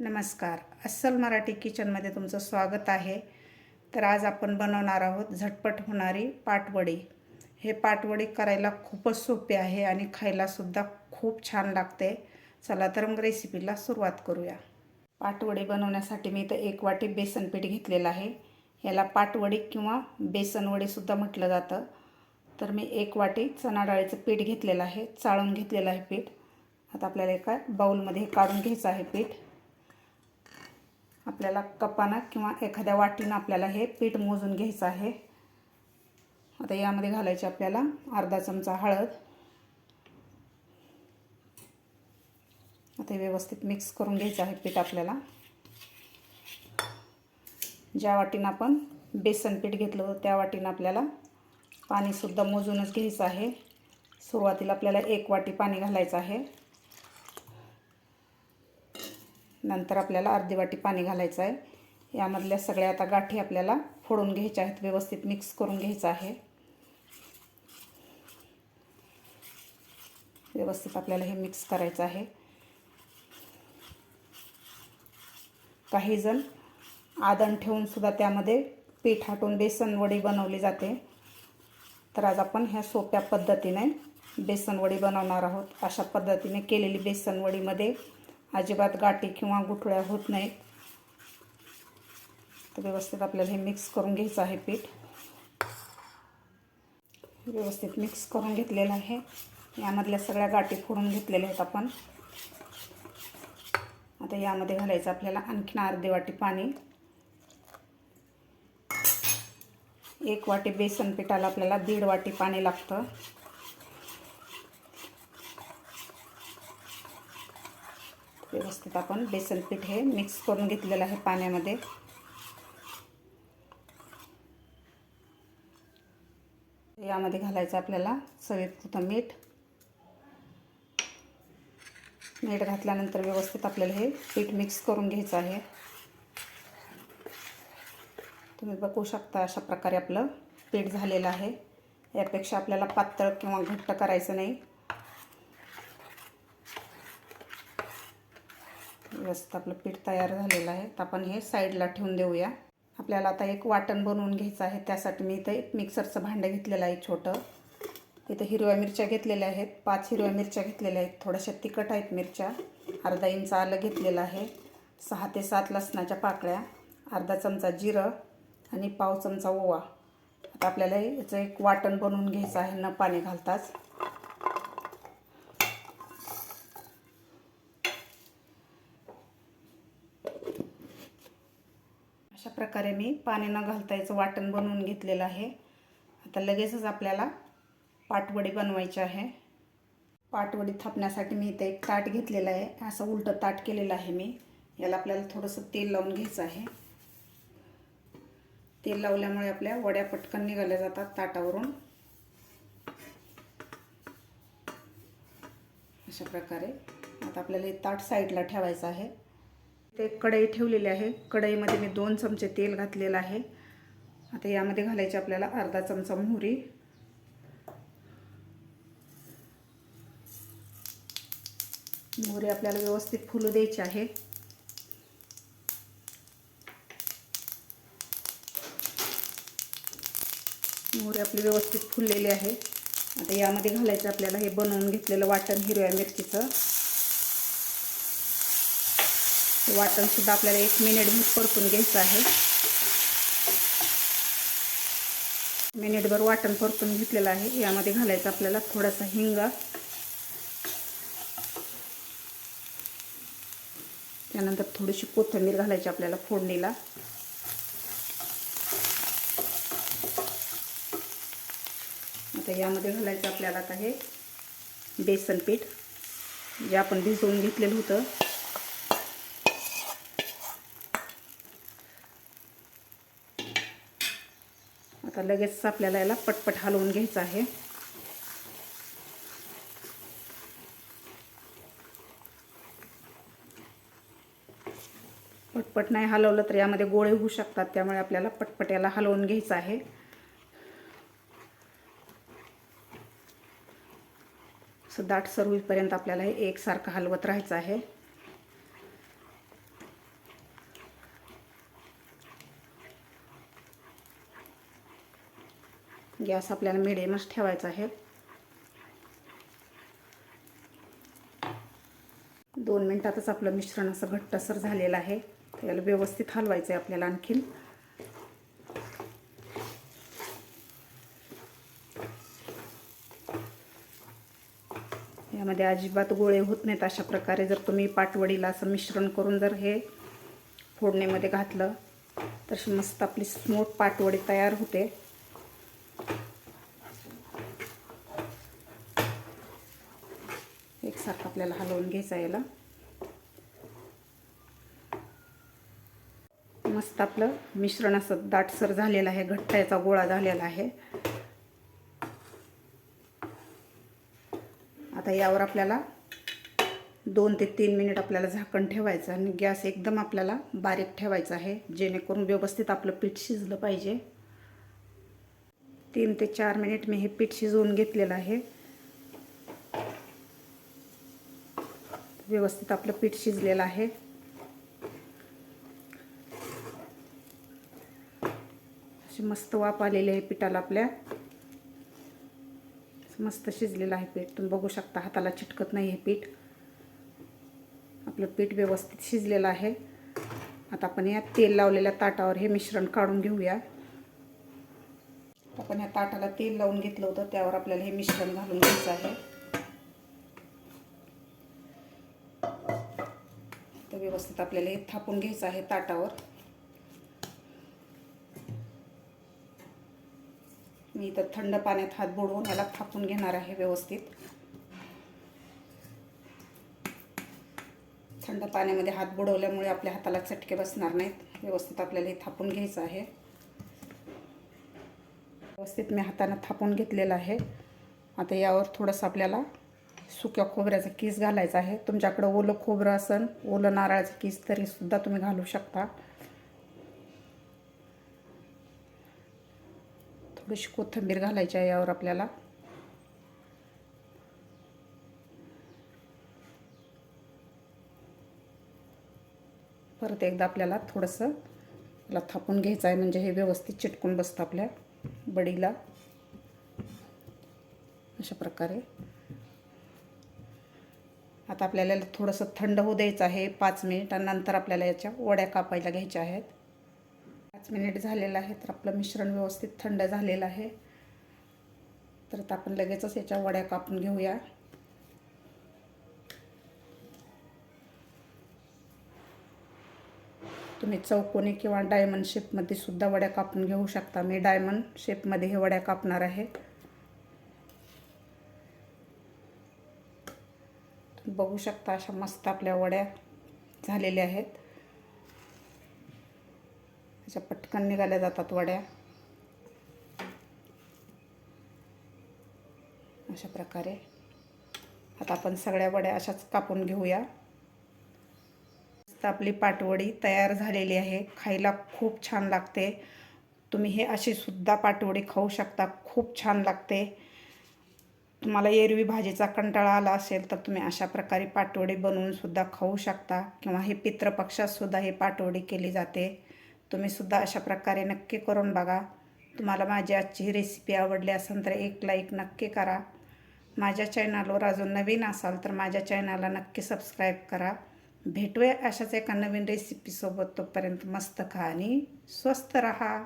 नमस्कार. अस्सल मराठी किचनमध्ये तुमचं स्वागत आहे. तर आज आपण बनवणार आहोत झटपट होणारी पाटवडी. हे पाटवडी करायला खूपच सोपे आहे आणि खायलासुद्धा खूप छान लागते. चला तर मग रेसिपीला सुरुवात करूया. पाटवडी बनवण्यासाठी मी इथं एक वाटी बेसन पीठ घेतलेलं आहे. याला पाटवडी किंवा बेसनवडीसुद्धा म्हटलं जातं. तर मी एक वाटी चणा डाळीचं पीठ घेतलेलं आहे. चाळून घेतलेलं आहे पीठ. आता आपल्याला एका बाऊलमध्ये काढून घ्यायचं आहे पीठ. आपल्याला कपानं किंवा एखाद्या वाटीनं आपल्याला हे पीठ मोजून घ्यायचं आहे. आता यामध्ये घालायची आपल्याला अर्धा चमचा हळद. आता व्यवस्थित मिक्स करून घ्यायचं आहे पीठ आपल्याला. ज्या वाटीनं आपण बेसन पीठ घेतलं होतं त्या वाटीनं आपल्याला पाणीसुद्धा मोजूनच घ्यायचं आहे. सुरुवातीला आपल्याला एक वाटी पाणी घालायचं आहे. नंतर आपल्याला अर्धी वाटी पाणी घालायचं आहे. यामधल्या सगळ्या आता गाठी आपल्याला फोडून घ्यायच्या आहेत. व्यवस्थित मिक्स करून घ्यायचं आहे. व्यवस्थित आपल्याला हे मिक्स करायचं आहे. काही जण आदण ठेवून सुद्धा त्यामध्ये पीठ हाटून बेसनवडी बनवली जाते. तर आज आपण ह्या सोप्या पद्धतीने बेसनवडी बनवणार आहोत. अशा पद्धतीने केलेली बेसनवडीमध्ये अजिबात गाठी किंवा गुठळ्या होत नाहीत. तर व्यवस्थित आपल्याला हे मिक्स करून घ्यायचं आहे पीठ. व्यवस्थित मिक्स करून घेतलेलं आहे. यामधल्या सगळ्या गाठी फोडून घेतलेल्या आहेत आपण. आता यामध्ये घालायचं आपल्याला आणखीन अर्धी वाटी पाणी. एक वाटी बेसन पिठाला आपल्याला दीड वाटी पाणी लागतं. व्यवस्थित आपण बेसन पीठ हे मिक्स करून घेतलेलं आहे पाण्यामध्ये. यामध्ये घालायचं आपल्याला चवीपुरतं मीठ. मीठ घातल्यानंतर व्यवस्थित आपल्याला हे पीठ मिक्स करून घ्यायचं आहे. तुम्ही बघू शकता अशा प्रकारे आपलं पीठ झालेलं आहे. यापेक्षा आपल्याला पातळ किंवा घट्ट करायचं नाही. व्यवस्थित आपलं पीठ तयार झालेलं आहे. तर आपण हे साईडला ठेवून देऊया. आपल्याला आता एक वाटण बनवून घ्यायचं आहे. त्यासाठी मी इथं एक मिक्सरचं भांडं घेतलेलं आहे छोटं. इथं हिरव्या मिरच्या घेतलेल्या आहेत. पाच हिरव्या मिरच्या घेतलेल्या आहेत. थोड्याशा तिखट आहेत मिरच्या. अर्धा इंच आलं घेतलेलं आहे. सहा ते सात लसणाच्या पाकळ्या. अर्धा चमचा जिरं आणि पाव चमचा ओवा. आता आपल्याला याचं एक वाटण बनवून घ्यायचं आहे. न पाणी घालताच. प्रकारे मी पाणी न घालता याचं वाटण बनवून घेतलेलं आहे. आता लगेचच आपल्याला पाटवडी बनवायची आहे. पाटवडी थापण्यासाठी मी इथे एक ताट घेतलेलं आहे. असं उलटं ताट केलेलं आहे मी. याला आपल्याला थोडंसं तेल लावून घ्यायचं आहे. तेल लावल्यामुळे आपल्या वड्या पटकन निघाल्या जातात ताटावरून. अशा प्रकारे आता आपल्याला हे ताट साईडला ठेवायचं आहे. ते कढई ठेवलेली आहे. कढईमध्ये मी दोन चमचे तेल घातलेलं आहे. आता यामध्ये घालायचे आपल्याला अर्धा चमचा मोहरी. मोहरी आपल्याला व्यवस्थित फुलू द्यायची आहे. मोहरी आपली व्यवस्थित फुललेली आहे. आता यामध्ये घालायचं आपल्याला हे बनवून घेतलेलं वाटण हिरव्या मिरचीचं. वाटणसुद्धा आपल्याला एक मिनिटभर परतून घ्यायचं आहे. मिनिटभर वाटण परतून घेतलेलं आहे. यामध्ये घालायचं आपल्याला थोडासा हिंगा. त्यानंतर थोडीशी कोथिंबीर घालायची आपल्याला फोडणीला. आता यामध्ये घालायचं आपल्याला आता हे बेसन पीठ जे आपण भिजवून घेतलेलं होतं. आता लगेच आपल्याला याला पटपट हलवून घ्यायचं आहे. पटपट नाही हलवलं तर यामध्ये गोळे होऊ शकतात त्यामुळे आपल्याला पटपट याला हलवून घ्यायचं आहे. दाट दाट होईपर्यंत आपल्याला हे एकसारखं हलवत राहायचं आहे. गॅस आपल्याला मिडियमच ठेवायचा आहे. दोन मिनटातच आपलं मिश्रण असं घट्टसर झालेलं आहे. त्याला व्यवस्थित हलवायचं आहे आपल्याला आणखीन. यामध्ये अजिबात गोळे होत नाहीत अशा प्रकारे. जर तुम्ही पाटवडीला असं मिश्रण करून जर हे फोडणीमध्ये घातलं तर मस्त आपली स्मूथ पाटवडी तयार होते. एकसारखं आपल्याला हलवून घ्यायचं याला. मस्त आपलं मिश्रण असं दाटसर झालेलं आहे घट्ट याचा गोळा झालेला आहे. आता यावर आपल्याला दोन ते तीन मिनिट आपल्याला झाकण ठेवायचं आणि गॅस एकदम आपल्याला बारीक ठेवायचा आहे जेणेकरून व्यवस्थित आपलं पीठ शिजलं पाहिजे. तीन ते चार मिनिट मी हे पीठ शिजवून घेतलेलं आहे. व्यवस्थित आपलं पीठ शिजलेलं आहे. अशी मस्त वाफ आलेली आहे पिठाला आपल्या. मस्त शिजलेलं आहे पीठ. तुम्ही बघू शकता हाताला चिटकत नाही हे पीठ. आपलं पीठ व्यवस्थित शिजलेलं आहे. आता आपण या तेल लावलेल्या ताटावर हे मिश्रण काढून घेऊया. आपण या ताटाला तेल लावून घेतलं होतं त्यावर आपल्याला हे मिश्रण घालून घ्यायचं आहे. व्यवस्थित आपल्याला हे थापून घ्यायचं आहे ताटावर. मी इथं थंड पाण्यात हात बुडवून याला थापून घेणार आहे व्यवस्थित. थंड पाण्यामध्ये हात बुडवल्यामुळे आपल्या हाताला चटके बसणार नाहीत. व्यवस्थित आपल्याला हे थापून घ्यायचं आहे. व्यवस्थित मी हातानं थापून घेतलेलं आहे. आता यावर थोडंसं आपल्याला सुक्या खोबऱ्याचा किस घालायचा आहे. तुमच्याकडं ओलं खोबरं असेल ओलं नारळाचं किस तरीसुद्धा तुम्ही घालू शकता. थोडीशी कोथिंबीर घालायची आहे यावर आपल्याला. परत एकदा आपल्याला थोडंसं याला थापून घ्यायचं आहे म्हणजे हे व्यवस्थित चिटकून बसतं आपल्या बडीला. अशा प्रकारे. आता आपल्याला थोडंसं थंड होऊ द्यायचं आहे पाच मिनिट आणि नंतर आपल्याला याच्या वड्या कापायला घ्यायच्या आहेत. पाच मिनिट झालेलं आहे तर आपलं मिश्रण व्यवस्थित थंड झालेलं आहे. तर आता आपण लगेचच याच्या वड्या कापून घेऊया. तुम्ही चौकोनी किंवा डायमंड शेपमध्ये सुद्धा वड्या कापून घेऊ शकता. मी डायमंड शेपमध्ये हे वड्या कापणार आहे. बघू शकता अशा मस्त आपल्या वड्या झालेल्या आहेत. अशा पटकन निघाल्या जातात वड्या. अशा प्रकारे. आता आपण सगळ्या वड्या अशाच कापून घेऊया. आपली पाटवडी तयार झालेली आहे. खायला खूप छान लागते. तुम्ही हे अशी सुद्धा पाटवडी खाऊ शकता. खूप छान लागते. तुम्हाला एरवी भाजीचा कंटाळा आला असेल तर तुम्ही अशा प्रकारे पाटवडी बनवून सुद्धा खाऊ शकता. किंवा हे पितृपक्षात सुद्धा पाटवडी केली जाते. तुम्ही सुद्धा अशा प्रकारे नक्की करून बघा. तुम्हाला माझी आजची ही रेसिपी आवडली असेल तर एक लाईक नक्की करा. माझ्या चॅनलवर अजून नवीन असाल तर माझ्या चॅनलला नक्की सबस्क्राईब करा. भेटूया अशाच एका नवीन रेसिपीसोबत तोपर्यंत मस्त खा आणि स्वस्त रहा.